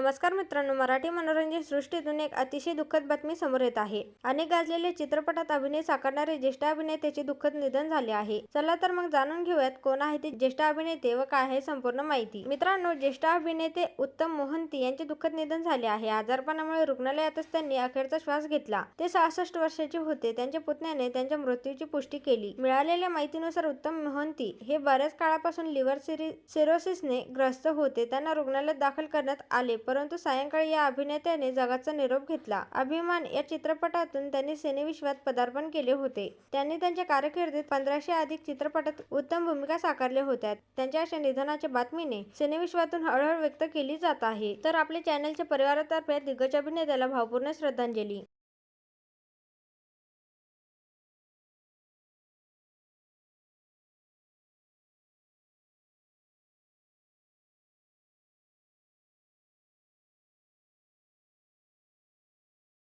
नमस्कार मित्रांनो मराठी मनोरंजन सृष्टीतून एक अतिशय दुःखद बातमी समोर येत आहे. अनेक गाजलेल्या चित्रपटात अभिनय साकारणारे ज्येष्ठ अभिनेत्याचे दुःखद निधन झाले आहे. चला तर मग जाणून घेऊयात कोण आहे ते ज्येष्ठ अभिनेते व काय आहे संपूर्ण माहिती. मित्रांनो ज्येष्ठ अभिनेते उत्तम मोहंती यांचे दुःखद निधन झाले आहे. आजारपणामुळे रुग्णालयातच त्यांनी अखेरचा श्वास घेतला. ते सहासष्ट वर्षाचे होते. त्यांच्या पुतण्याने त्यांच्या मृत्यूची पुष्टी केली. मिळालेल्या माहितीनुसार उत्तम मोहंती हे बऱ्याच काळापासून लिव्हर सिरोसिसने ग्रस्त होते. त्यांना रुग्णालयात दाखल करण्यात आले परंतु सायंकाळी या अभिनेत्याने जगाचा निरोप घेतला. अभिमान या चित्रपटातून त्यांनी सिनेविश्वात पदार्पण केले होते. त्यांनी त्यांच्या कारकिर्दीत पंधराशे अधिक चित्रपटात उत्तम भूमिका साकारल्या होत्या. त्यांच्या अशा निधनाच्या बातमीने सिनेविश्वातून हळहळ व्यक्त केली जात आहे. तर आपल्या चॅनलच्या परिवारातर्फे दिग्गज अभिनेत्याला भावपूर्ण श्रद्धांजली.